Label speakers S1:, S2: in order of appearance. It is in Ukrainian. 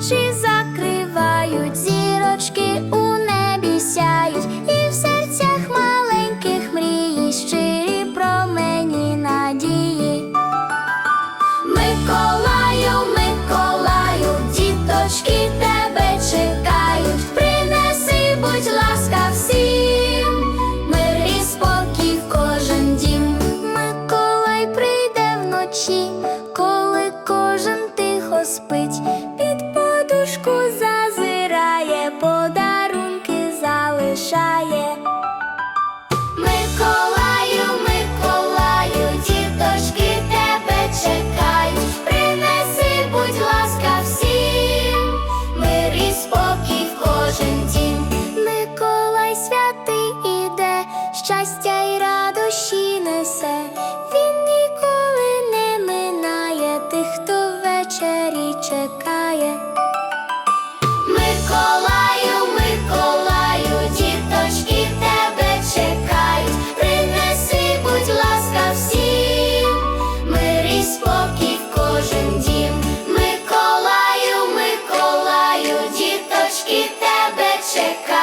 S1: She's чекає. Миколаю, Миколаю, діточки тебе чекають, принеси, будь ласка, всім, мир і спокій в кожен дім. Миколаю, Миколаю, діточки тебе чекають.